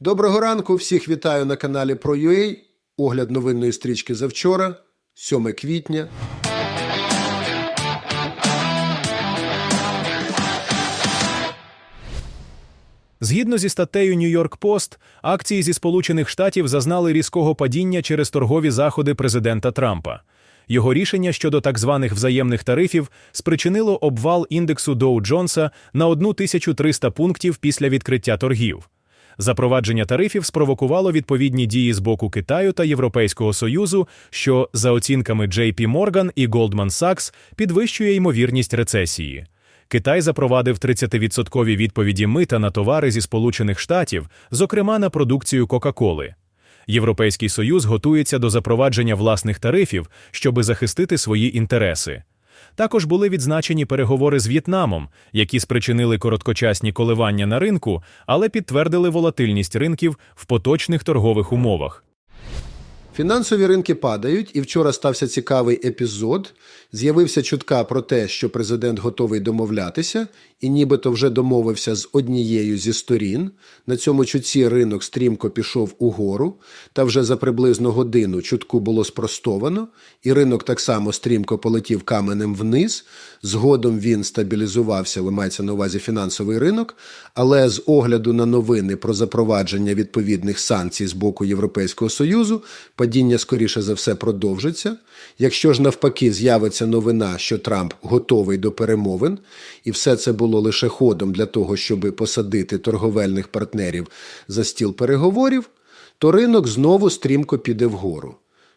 Доброго ранку, всіх вітаю на каналі ProUA. Огляд новинної стрічки завчора, 7 квітня. Згідно зі статтею Нью-Йорк Пост, акції зі Сполучених Штатів зазнали різкого падіння через торгові заходи президента Трампа. Його рішення щодо так званих взаємних тарифів спричинило обвал індексу Доу Джонса на 1300 пунктів після відкриття торгів. Запровадження тарифів спровокувало відповідні дії з боку Китаю та Європейського Союзу, що, за оцінками JP Morgan і Goldman Sachs, підвищує ймовірність рецесії. Китай запровадив 30% відповіді мита на товари зі Сполучених Штатів, зокрема на продукцію Кока-Коли. Європейський Союз готується до запровадження власних тарифів, щоби захистити свої інтереси. Також були відзначені переговори з В'єтнамом, які спричинили короткочасні коливання на ринку, але підтвердили волатильність ринків в поточних торгових умовах. Фінансові ринки падають, і вчора стався цікавий епізод. З'явився чутка про те, що президент готовий домовлятися, і нібито вже домовився з однією зі сторін. На цьому чутці ринок стрімко пішов угору, та вже за приблизно годину чутку було спростовано, і ринок так само стрімко полетів каменем вниз. Згодом він стабілізувався, мається на увазі фінансовий ринок. Але з огляду на новини про запровадження відповідних санкцій з боку Європейського Союзу, падіння скоріше за все продовжиться. Якщо ж навпаки з'явиться новина, що Трамп готовий до перемовин, і все це було лише ходом для того, щоб посадити торговельних партнерів за стіл переговорів, то ринок знову стрімко піде вгору.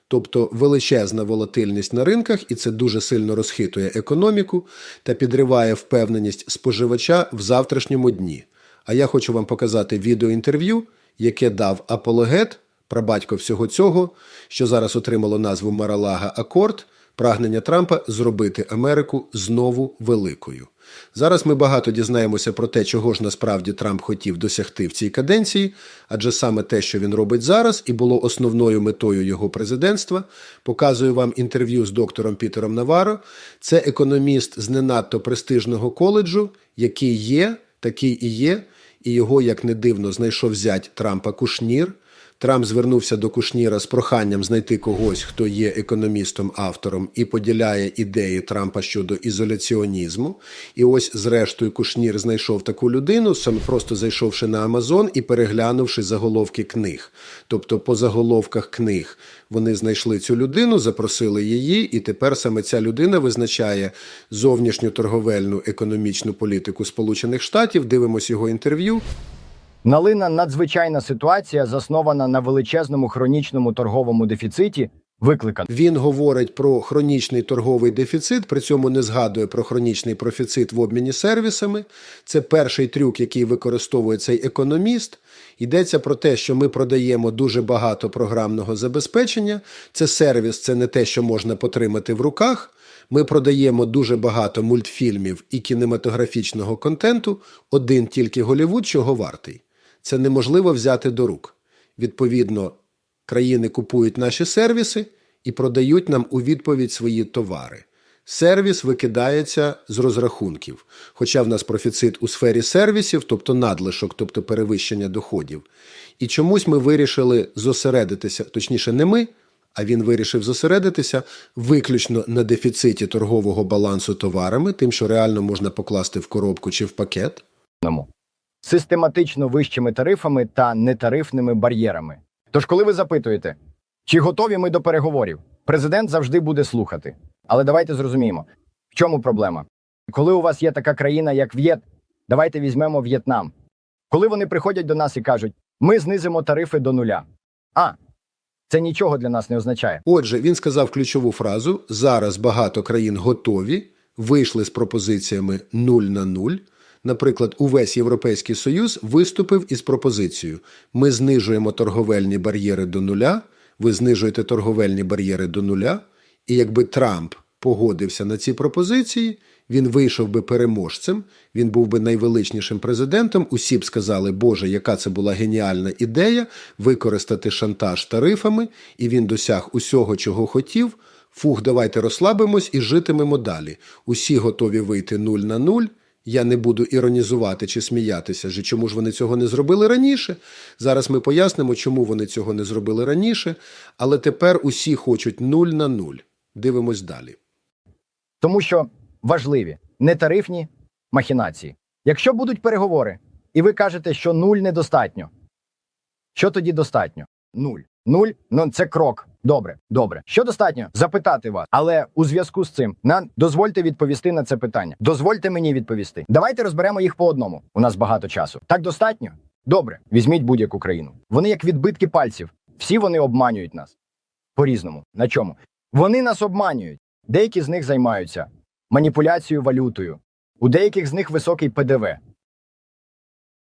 Тобто величезна волатильність на ринках, і це дуже сильно розхитує економіку та підриває впевненість споживача в завтрашньому дні. А я хочу вам показати відеоінтерв'ю, яке дав апологет, прабатько всього цього, що зараз отримало назву Маралага Акорд, прагнення Трампа зробити Америку знову великою. Зараз ми багато дізнаємося про те, чого ж насправді Трамп хотів досягти в цій каденції, адже саме те, що він робить зараз, і було основною метою його президентства. Показую вам інтерв'ю з доктором Пітером Наваро. Це економіст з не надто престижного коледжу, який є, такий і є, і його, як не дивно, знайшов зять Трампа Кушнір. Трамп звернувся до Кушніра з проханням знайти когось, хто є економістом, автором і поділяє ідеї Трампа щодо ізоляціонізму. І ось, зрештою, Кушнір знайшов таку людину, саме просто зайшовши на Амазон і переглянувши заголовки книг. Тобто, по заголовках книг вони знайшли цю людину, запросили її, і тепер саме ця людина визначає зовнішню торговельну економічну політику Сполучених Штатів. Дивимось його інтерв'ю. Налина надзвичайна ситуація, заснована на величезному хронічному торговому дефіциті, викликана Він говорить про хронічний торговий дефіцит, при цьому не згадує про хронічний профіцит в обміні сервісами. Це перший трюк, який використовує цей економіст. Йдеться про те, що ми продаємо дуже багато програмного забезпечення. Це сервіс, це не те, що можна потримати в руках. Ми продаємо дуже багато мультфільмів і кінематографічного контенту. Один тільки Голівуд чого вартий. Це неможливо взяти до рук. Відповідно, країни купують наші сервіси і продають нам у відповідь свої товари. Сервіс викидається з розрахунків. Хоча в нас профіцит у сфері сервісів, тобто надлишок, тобто перевищення доходів. І чомусь ми вирішили зосередитися, точніше, не ми, а він вирішив зосередитися виключно на дефіциті торгового балансу товарами, тим, що реально можна покласти в коробку чи в пакет. Систематично вищими тарифами та нетарифними бар'єрами. Тож, коли ви запитуєте, чи готові ми до переговорів, президент завжди буде слухати. Але давайте зрозуміємо, в чому проблема. Коли у вас є така країна, як В'єт, давайте візьмемо В'єтнам. Коли вони приходять до нас і кажуть, ми знизимо тарифи до нуля. А, це нічого для нас не означає. Отже, він сказав ключову фразу: зараз багато країн готові, вийшли з пропозиціями 0 на 0. Наприклад, увесь Європейський Союз виступив із пропозицією: ми знижуємо торговельні бар'єри до нуля, ви знижуєте торговельні бар'єри до нуля. І якби Трамп погодився на ці пропозиції, він вийшов би переможцем, він був би найвеличнішим президентом. Усі б сказали, Боже, яка це була геніальна ідея використати шантаж тарифами, і він досяг усього, чого хотів. Фух, давайте розслабимось і житимемо далі. Усі готові вийти нуль на нуль. Я не буду іронізувати чи сміятися, же чому ж вони цього не зробили раніше. Зараз ми пояснимо, чому вони цього не зробили раніше, але тепер усі хочуть нуль на нуль. Дивимось далі. Тому що важливі нетарифні махінації. Якщо будуть переговори, і ви кажете, що нуль недостатньо, що тоді достатньо? Нуль. Нуль ну це крок. Добре, добре. Що достатньо? Запитати вас. Але у зв'язку з цим нам дозвольте відповісти на це питання. Дозвольте мені відповісти. Давайте розберемо їх по одному. У нас багато часу. Так достатньо? Добре, візьміть будь-яку країну. Вони як відбитки пальців. Всі вони обманюють нас. По-різному. На чому? Вони нас обманюють. Деякі з них займаються маніпуляцією валютою. У деяких з них високий ПДВ.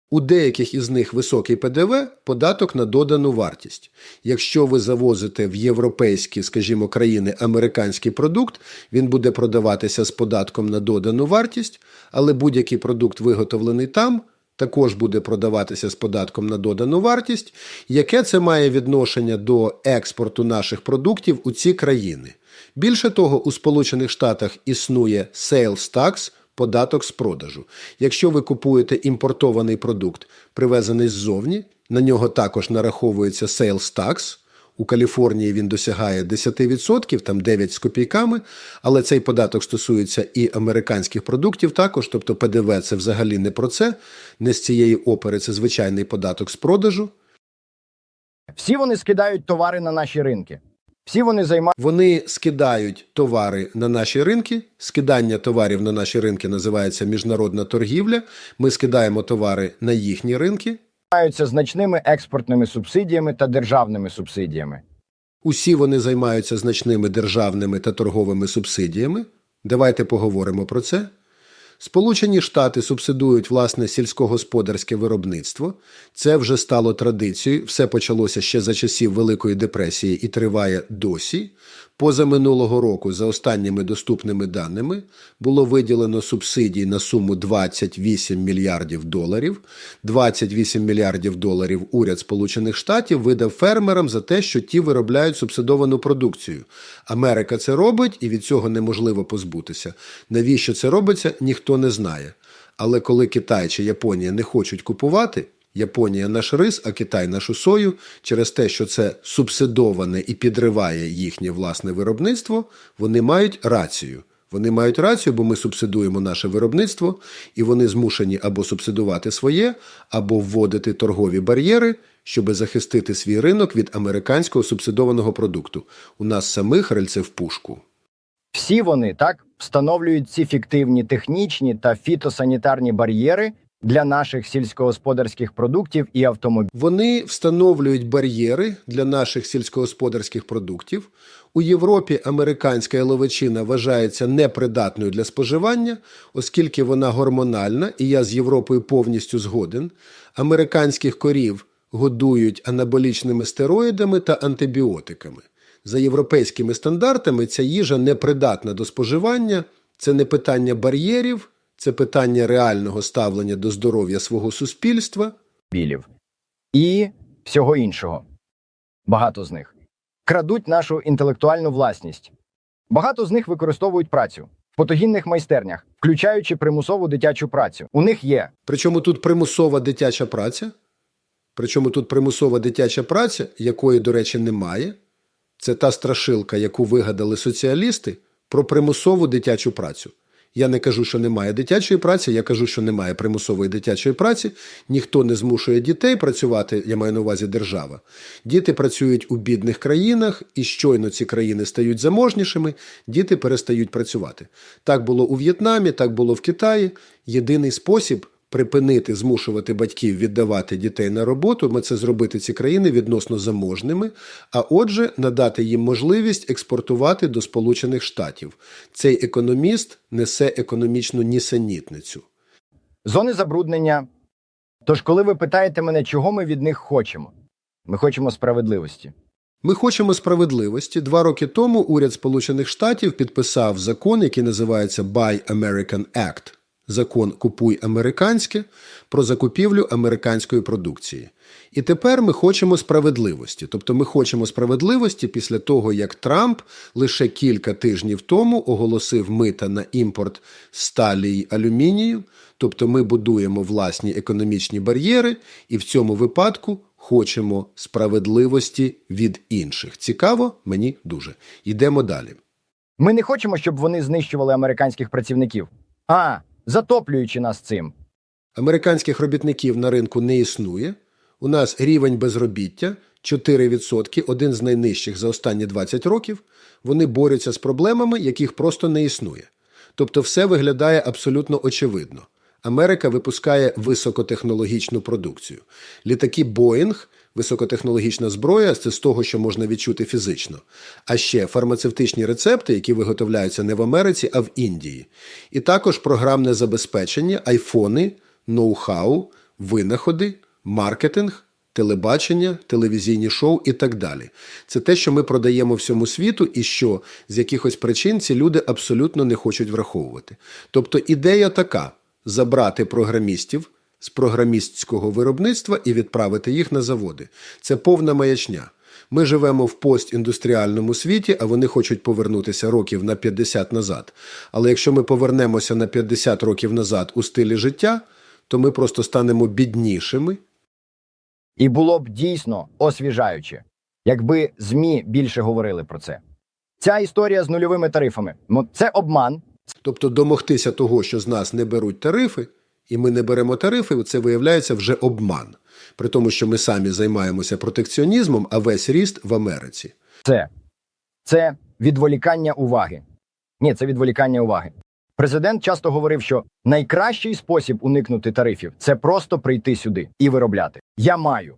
У деяких із них високий ПДВ – податок на додану вартість. Якщо ви завозите в європейські, скажімо, країни американський продукт, він буде продаватися з податком на додану вартість, але будь-який продукт, виготовлений там, також буде продаватися з податком на додану вартість. Яке це має відношення до експорту наших продуктів у ці країни? Більше того, у Сполучених Штатах існує sales tax – податок з продажу. Якщо ви купуєте імпортований продукт, привезений ззовні, на нього також нараховується sales tax. У Каліфорнії він досягає 10%, там 9 з копійками, але цей податок стосується і американських продуктів також, тобто ПДВ це взагалі не про це, не з цієї опери це звичайний податок з продажу. Всі вони скидають товари на наші ринки. Всі вони займаються. Вони скидають товари на наші ринки. Скидання товарів на наші ринки називається міжнародна торгівля. Ми скидаємо товари на їхні ринки. займаються значними експортними субсидіями та державними субсидіями. Усі вони займаються значними державними та торговими субсидіями. Давайте поговоримо про це. Сполучені Штати субсидують власне сільськогосподарське виробництво. Це вже стало традицією. Все почалося ще за часів Великої депресії і триває досі. Позаминулого року, за останніми доступними даними, було виділено субсидій на суму 28 мільярдів доларів. 28 мільярдів доларів уряд Сполучених Штатів видав фермерам за те, що ті виробляють субсидовану продукцію. Америка це робить, і від цього неможливо позбутися. Навіщо це робиться, ніхто не знає. Але коли Китай чи Японія не хочуть купувати, Японія наш рис, а Китай нашу сою через те, що це субсидоване і підриває їхнє власне виробництво, вони мають рацію. Вони мають рацію, бо ми субсидуємо наше виробництво, і вони змушені або субсидувати своє, або вводити торгові бар'єри, щоб захистити свій ринок від американського субсидованого продукту. У нас самих рельце в пушку. Всі вони так встановлюють ці фіктивні технічні та фітосанітарні бар'єри для наших сільськогосподарських продуктів і автомобілів. Вони встановлюють бар'єри для наших сільськогосподарських продуктів. У Європі американська яловичина вважається непридатною для споживання, оскільки вона гормональна, і я з Європою повністю згоден. Американських корів годують анаболічними стероїдами та антибіотиками. За європейськими стандартами ця їжа непридатна до споживання, це не питання бар'єрів, це питання реального ставлення до здоров'я свого суспільства. і всього іншого. Багато з них крадуть нашу інтелектуальну власність. Багато з них використовують працю в фотогінних майстернях, включаючи примусову дитячу працю. У них є Причому тут примусова дитяча праця. Причому тут примусова дитяча праця, якої, до речі, немає. Це та страшилка, яку вигадали соціалісти про примусову дитячу працю. Я не кажу, що немає дитячої праці, я кажу, що немає примусової дитячої праці. Ніхто не змушує дітей працювати, я маю на увазі держава. Діти працюють у бідних країнах, і щойно ці країни стають заможнішими, діти перестають працювати. Так було у В'єтнамі, так було в Китаї. Єдиний спосіб припинити змушувати батьків віддавати дітей на роботу, ми це зробити ці країни відносно заможними, а отже, надати їм можливість експортувати до Сполучених Штатів. Цей економіст несе економічну нісенітницю. зони забруднення. Тож, коли ви питаєте мене, чого ми від них хочемо, ми хочемо справедливості. Ми хочемо справедливості. Два роки тому уряд Сполучених Штатів підписав закон, який називається Buy American Act. Закон Купуй американське про закупівлю американської продукції. І тепер ми хочемо справедливості. Тобто ми хочемо справедливості після того, як Трамп лише кілька тижнів тому оголосив мита на імпорт сталі й алюмінію. Тобто ми будуємо власні економічні бар'єри, і в цьому випадку хочемо справедливості від інших. Цікаво, мені дуже. Йдемо далі. Ми не хочемо, щоб вони знищували американських працівників. А, затоплюючи нас цим. Американських робітників на ринку не існує. У нас рівень безробіття 4%, один з найнижчих за останні 20 років. Вони борються з проблемами, яких просто не існує. Тобто все виглядає абсолютно очевидно. Америка випускає високотехнологічну продукцію. Літаки Боїнг, високотехнологічна зброя це з того, що можна відчути фізично. А ще фармацевтичні рецепти, які виготовляються не в Америці, а в Індії. І також програмне забезпечення, айфони, ноу-хау, винаходи, маркетинг. Телебачення, телевізійні шоу і так далі. Це те, що ми продаємо всьому світу, і що з якихось причин ці люди абсолютно не хочуть враховувати. Тобто ідея така: забрати програмістів з програмістського виробництва і відправити їх на заводи. Це повна маячня. Ми живемо в постіндустріальному світі, а вони хочуть повернутися років на 50 назад. Але якщо ми повернемося на 50 років назад у стилі життя, то ми просто станемо біднішими. І було б дійсно освіжаюче, якби ЗМІ більше говорили про це. Ця історія з нульовими тарифами це обман. Тобто домогтися того, що з нас не беруть тарифи, і ми не беремо тарифи, це виявляється вже обман. При тому, що ми самі займаємося протекціонізмом, а весь ріст в Америці. Це, це відволікання уваги. Ні, це відволікання уваги. Президент часто говорив, що найкращий спосіб уникнути тарифів це просто прийти сюди і виробляти. Я маю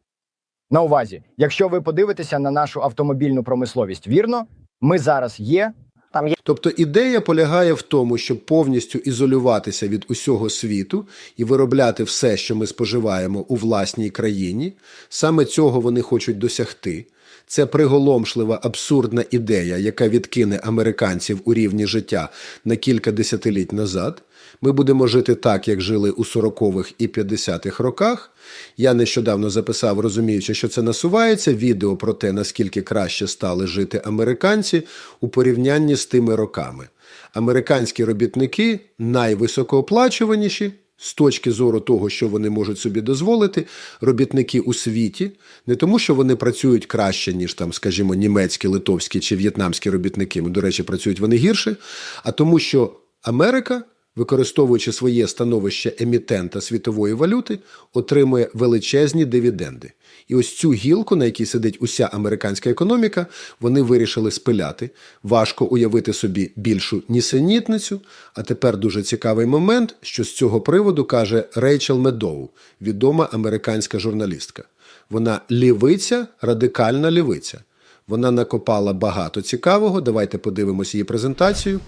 на увазі, якщо ви подивитеся на нашу автомобільну промисловість, вірно, ми зараз є. Там є Тобто ідея полягає в тому, щоб повністю ізолюватися від усього світу і виробляти все, що ми споживаємо у власній країні. Саме цього вони хочуть досягти. Це приголомшлива абсурдна ідея, яка відкине американців у рівні життя на кілька десятиліть назад. Ми будемо жити так, як жили у 40-х і 50-х роках. Я нещодавно записав, розуміючи, що це насувається, відео про те, наскільки краще стали жити американці у порівнянні з тими роками. Американські робітники найвисокооплачуваніші з точки зору того, що вони можуть собі дозволити, робітники у світі, не тому, що вони працюють краще, ніж там, скажімо, німецькі, литовські чи в'єтнамські робітники. До речі, працюють вони гірше, а тому, що Америка використовуючи своє становище емітента світової валюти, отримує величезні дивіденди. І ось цю гілку, на якій сидить уся американська економіка, вони вирішили спиляти. Важко уявити собі більшу нісенітницю. А тепер дуже цікавий момент, що з цього приводу каже Рейчел Медоу, відома американська журналістка. Вона лівиця, радикальна лівиця. Вона накопала багато цікавого. Давайте подивимося її презентацію.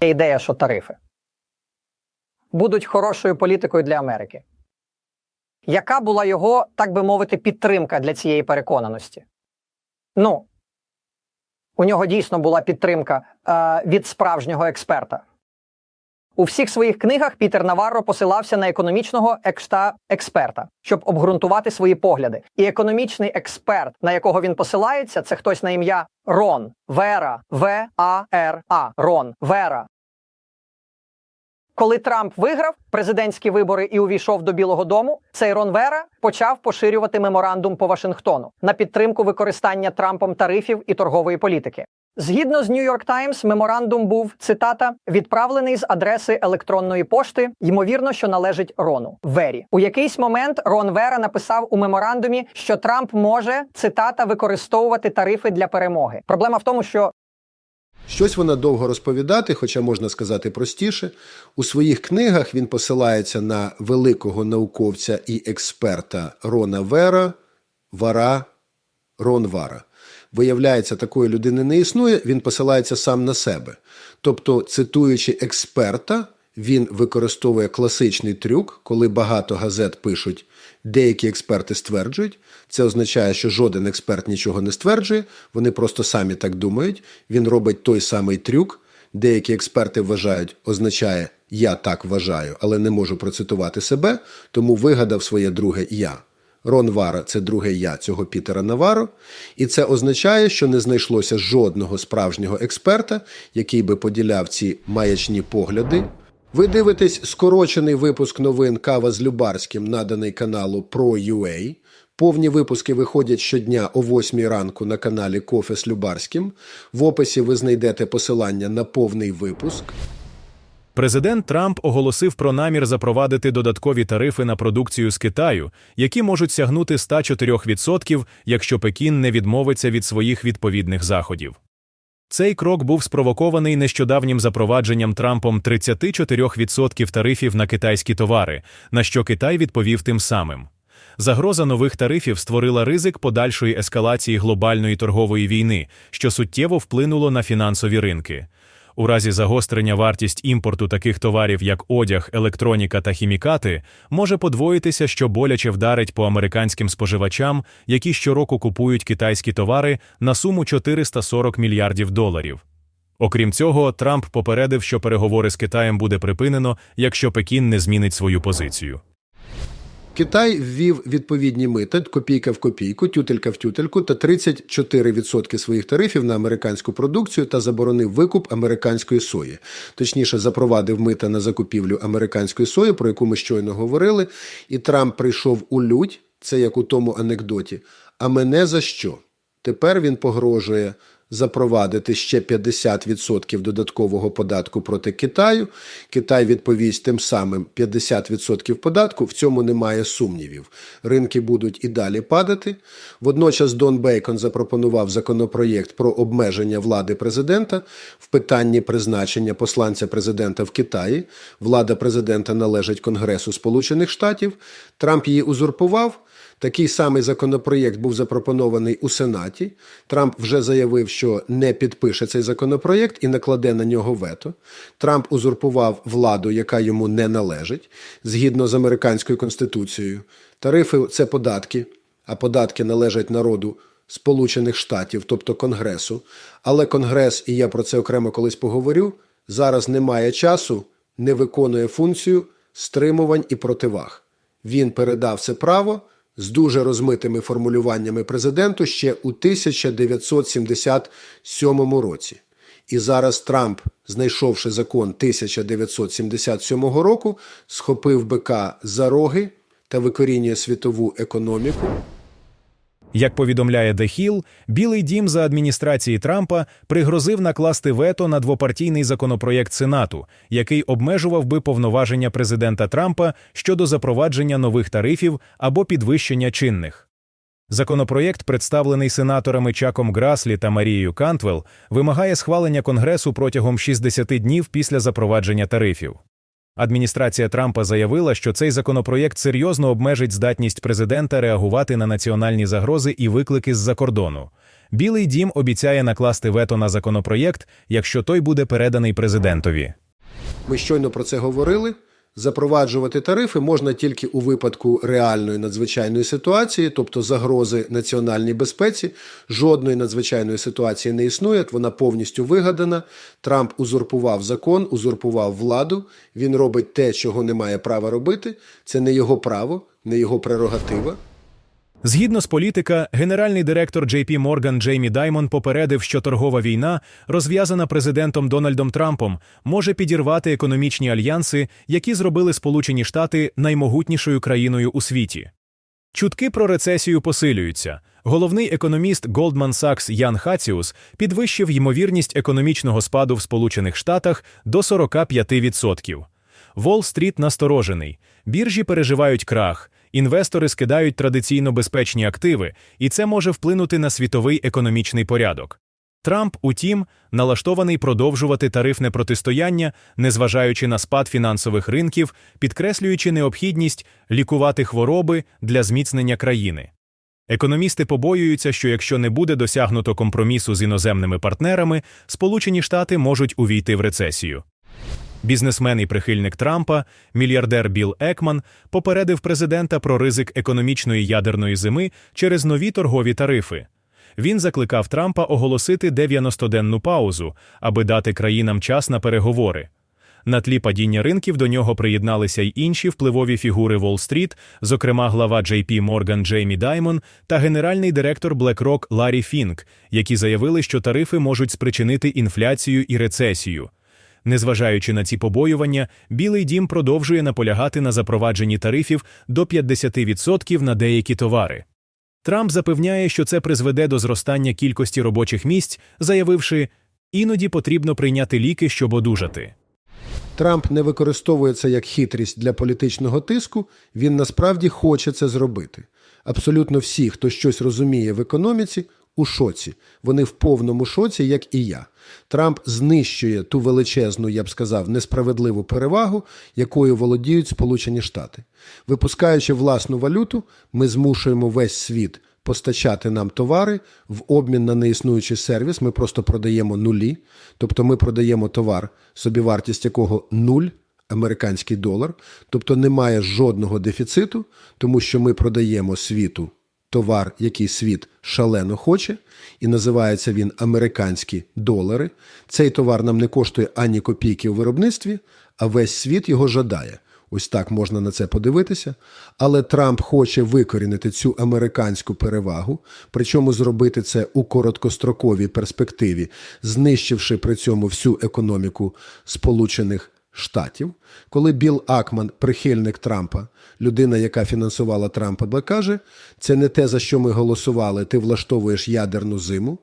Ідея, що тарифи будуть хорошою політикою для Америки. Яка була його, так би мовити, підтримка для цієї переконаності? Ну, у нього дійсно була підтримка е, від справжнього експерта. У всіх своїх книгах Пітер Наварро посилався на економічного екста експерта, щоб обґрунтувати свої погляди. І економічний експерт, на якого він посилається, це хтось на ім'я Рон Вера В А Р А Рон Вера. Коли Трамп виграв президентські вибори і увійшов до Білого Дому, цей Рон Вера почав поширювати меморандум по Вашингтону на підтримку використання Трампом тарифів і торгової політики. Згідно з New York Times, меморандум був цитата відправлений з адреси електронної пошти, ймовірно, що належить Рону Вері. У якийсь момент Рон Вера написав у меморандумі, що Трамп може цитата використовувати тарифи для перемоги. Проблема в тому, що Щось вона довго розповідати, хоча можна сказати простіше. У своїх книгах він посилається на великого науковця і експерта Рона Вера, Вара, Рон Вара. Виявляється, такої людини не існує, він посилається сам на себе. Тобто, цитуючи експерта, він використовує класичний трюк, коли багато газет пишуть, деякі експерти стверджують. Це означає, що жоден експерт нічого не стверджує, вони просто самі так думають. Він робить той самий трюк, деякі експерти вважають, означає я так вважаю, але не можу процитувати себе, тому вигадав своє друге я. Рон Вара це друге я цього Пітера Наваро, і це означає, що не знайшлося жодного справжнього експерта, який би поділяв ці маячні погляди. Ви дивитесь скорочений випуск новин Кава з Любарським, наданий каналу Pro.ua. Повні випуски виходять щодня о 8 ранку на каналі Кофе з Любарським. В описі ви знайдете посилання на повний випуск. Президент Трамп оголосив про намір запровадити додаткові тарифи на продукцію з Китаю, які можуть сягнути 104%, якщо Пекін не відмовиться від своїх відповідних заходів. Цей крок був спровокований нещодавнім запровадженням Трампом 34% тарифів на китайські товари, на що Китай відповів тим самим. Загроза нових тарифів створила ризик подальшої ескалації глобальної торгової війни, що суттєво вплинуло на фінансові ринки. У разі загострення вартість імпорту таких товарів, як одяг, електроніка та хімікати, може подвоїтися, що боляче вдарить по американським споживачам, які щороку купують китайські товари на суму 440 мільярдів доларів. Окрім цього, Трамп попередив, що переговори з Китаєм буде припинено, якщо Пекін не змінить свою позицію. Китай ввів відповідні мита, копійка в копійку, тютелька в тютельку та 34% своїх тарифів на американську продукцію та заборонив викуп американської сої. Точніше, запровадив мита на закупівлю американської сої, про яку ми щойно говорили. І Трамп прийшов у лють, це як у тому анекдоті. А мене за що? Тепер він погрожує запровадити ще 50% додаткового податку проти Китаю. Китай відповість тим самим 50% податку. В цьому немає сумнівів. Ринки будуть і далі падати. Водночас Дон Бейкон запропонував законопроєкт про обмеження влади президента в питанні призначення посланця президента в Китаї. Влада президента належить Конгресу Сполучених Штатів. Трамп її узурпував. Такий самий законопроєкт був запропонований у Сенаті. Трамп вже заявив, що не підпише цей законопроєкт і накладе на нього вето. Трамп узурпував владу, яка йому не належить, згідно з американською конституцією. Тарифи це податки, а податки належать народу Сполучених Штатів, тобто Конгресу. Але Конгрес, і я про це окремо колись поговорю, зараз не має часу, не виконує функцію стримувань і противаг. Він передав це право з дуже розмитими формулюваннями президенту ще у 1977 році. І зараз Трамп, знайшовши закон 1977 року, схопив бика за роги та викорінює світову економіку. Як повідомляє The Hill, Білий дім за адміністрації Трампа пригрозив накласти вето на двопартійний законопроєкт Сенату, який обмежував би повноваження президента Трампа щодо запровадження нових тарифів або підвищення чинних. Законопроєкт, представлений сенаторами Чаком Граслі та Марією Кантвелл, вимагає схвалення Конгресу протягом 60 днів після запровадження тарифів. Адміністрація Трампа заявила, що цей законопроєкт серйозно обмежить здатність президента реагувати на національні загрози і виклики з-за кордону. Білий дім обіцяє накласти вето на законопроєкт, якщо той буде переданий президентові. Ми щойно про це говорили. Запроваджувати тарифи можна тільки у випадку реальної надзвичайної ситуації, тобто загрози національній безпеці. Жодної надзвичайної ситуації не існує, вона повністю вигадана. Трамп узурпував закон, узурпував владу. Він робить те, чого не має права робити. Це не його право, не його прерогатива. Згідно з політика, генеральний директор JP Morgan Джеймі Даймон попередив, що торгова війна, розв'язана президентом Дональдом Трампом, може підірвати економічні альянси, які зробили Сполучені Штати наймогутнішою країною у світі. Чутки про рецесію посилюються. Головний економіст Goldman Sachs Ян Хаціус підвищив ймовірність економічного спаду в Сполучених Штатах до 45%. Уолл-стріт насторожений. Біржі переживають крах. Інвестори скидають традиційно безпечні активи, і це може вплинути на світовий економічний порядок. Трамп, утім, налаштований продовжувати тарифне протистояння, незважаючи на спад фінансових ринків, підкреслюючи необхідність лікувати хвороби для зміцнення країни. Економісти побоюються, що якщо не буде досягнуто компромісу з іноземними партнерами, Сполучені Штати можуть увійти в рецесію. Бізнесмен і прихильник Трампа, мільярдер Білл Екман, попередив президента про ризик економічної ядерної зими через нові торгові тарифи. Він закликав Трампа оголосити 90-денну паузу, аби дати країнам час на переговори. На тлі падіння ринків до нього приєдналися й інші впливові фігури Уолл-стріт, зокрема глава JP Morgan Джеймі Даймон та генеральний директор BlackRock Ларі Фінк, які заявили, що тарифи можуть спричинити інфляцію і рецесію. Незважаючи на ці побоювання, Білий дім продовжує наполягати на запровадженні тарифів до 50% на деякі товари. Трамп запевняє, що це призведе до зростання кількості робочих місць, заявивши, іноді потрібно прийняти ліки, щоб одужати. Трамп не використовує це як хитрість для політичного тиску, він насправді хоче це зробити. Абсолютно всі, хто щось розуміє в економіці, у шоці. Вони в повному шоці, як і я. Трамп знищує ту величезну, я б сказав, несправедливу перевагу, якою володіють Сполучені Штати. Випускаючи власну валюту, ми змушуємо весь світ постачати нам товари в обмін на неіснуючий сервіс. Ми просто продаємо нулі, тобто ми продаємо товар, собівартість якого нуль. Американський долар, тобто немає жодного дефіциту, тому що ми продаємо світу товар, який світ шалено хоче, і називається він американські долари. Цей товар нам не коштує ані копійки у виробництві, а весь світ його жадає. Ось так можна на це подивитися. Але Трамп хоче викорінити цю американську перевагу, причому зробити це у короткостроковій перспективі, знищивши при цьому всю економіку Сполучених Штатів. Коли Білл Акман, прихильник Трампа, людина, яка фінансувала Трампа, каже, це не те, за що ми голосували, ти влаштовуєш ядерну зиму.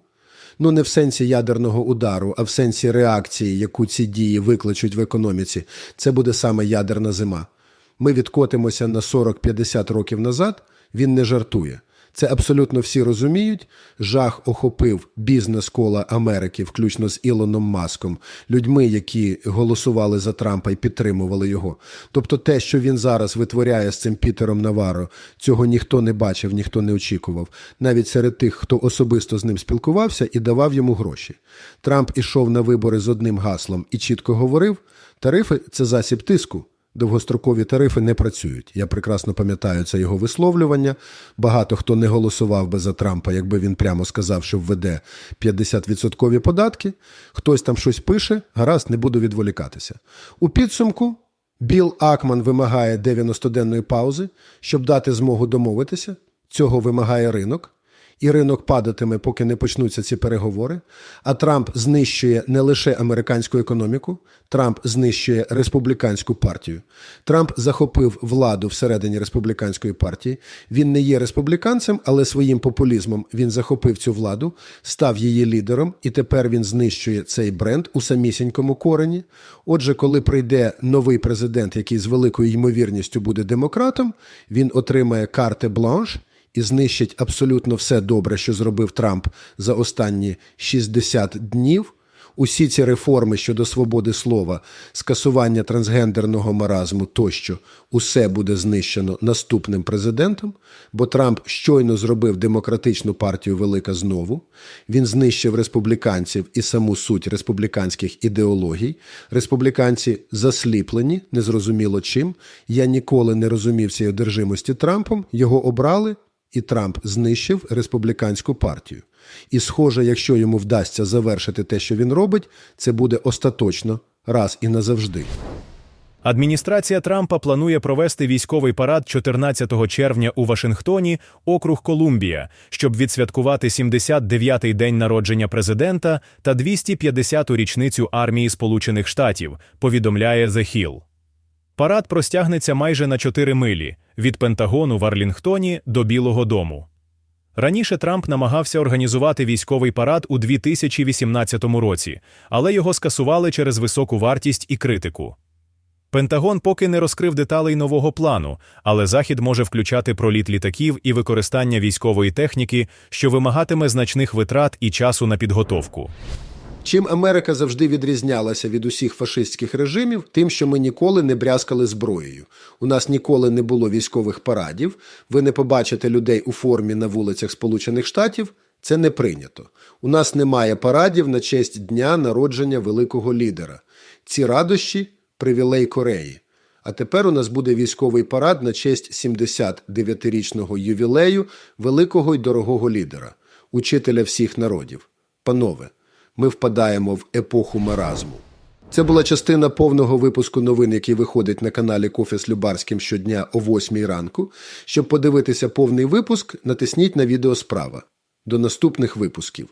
Ну, не в сенсі ядерного удару, а в сенсі реакції, яку ці дії викличуть в економіці, це буде саме ядерна зима. Ми відкотимося на 40-50 років назад, він не жартує. Це абсолютно всі розуміють. Жах охопив бізнес кола Америки, включно з Ілоном Маском, людьми, які голосували за Трампа і підтримували його. Тобто, те, що він зараз витворяє з цим Пітером Наваро, цього ніхто не бачив, ніхто не очікував, навіть серед тих, хто особисто з ним спілкувався і давав йому гроші. Трамп ішов на вибори з одним гаслом і чітко говорив: тарифи це засіб тиску довгострокові тарифи не працюють. Я прекрасно пам'ятаю це його висловлювання. Багато хто не голосував би за Трампа, якби він прямо сказав, що введе 50% податки. Хтось там щось пише, гаразд, не буду відволікатися. У підсумку Білл Акман вимагає 90-денної паузи, щоб дати змогу домовитися. Цього вимагає ринок і ринок падатиме, поки не почнуться ці переговори. А Трамп знищує не лише американську економіку, Трамп знищує республіканську партію. Трамп захопив владу всередині республіканської партії. Він не є республіканцем, але своїм популізмом він захопив цю владу, став її лідером, і тепер він знищує цей бренд у самісінькому корені. Отже, коли прийде новий президент, який з великою ймовірністю буде демократом, він отримає карте бланш і знищить абсолютно все добре, що зробив Трамп за останні 60 днів. Усі ці реформи щодо свободи слова, скасування трансгендерного маразму тощо, усе буде знищено наступним президентом, бо Трамп щойно зробив демократичну партію велика знову. Він знищив республіканців і саму суть республіканських ідеологій. Республіканці засліплені, незрозуміло чим. Я ніколи не розумів цієї одержимості Трампом. Його обрали і Трамп знищив республіканську партію. І, схоже, якщо йому вдасться завершити те, що він робить, це буде остаточно раз і назавжди. Адміністрація Трампа планує провести військовий парад 14 червня у Вашингтоні, округ Колумбія, щоб відсвяткувати 79-й день народження президента та 250-ту річницю армії Сполучених Штатів. Повідомляє The Hill. Парад простягнеться майже на 4 милі від Пентагону в Арлінгтоні до Білого Дому. Раніше Трамп намагався організувати військовий парад у 2018 році, але його скасували через високу вартість і критику. Пентагон поки не розкрив деталей нового плану, але захід може включати проліт літаків і використання військової техніки, що вимагатиме значних витрат і часу на підготовку. Чим Америка завжди відрізнялася від усіх фашистських режимів, тим, що ми ніколи не брязкали зброєю. У нас ніколи не було військових парадів. Ви не побачите людей у формі на вулицях Сполучених Штатів. Це не прийнято. У нас немає парадів на честь дня народження великого лідера. Ці радощі привілей Кореї. А тепер у нас буде військовий парад на честь 79-річного ювілею великого й дорогого лідера. учителя всіх народів. Панове, ми впадаємо в епоху маразму. Це була частина повного випуску новин, який виходить на каналі Кофе з Любарським щодня о 8 ранку. Щоб подивитися повний випуск, натисніть на відео справа. До наступних випусків.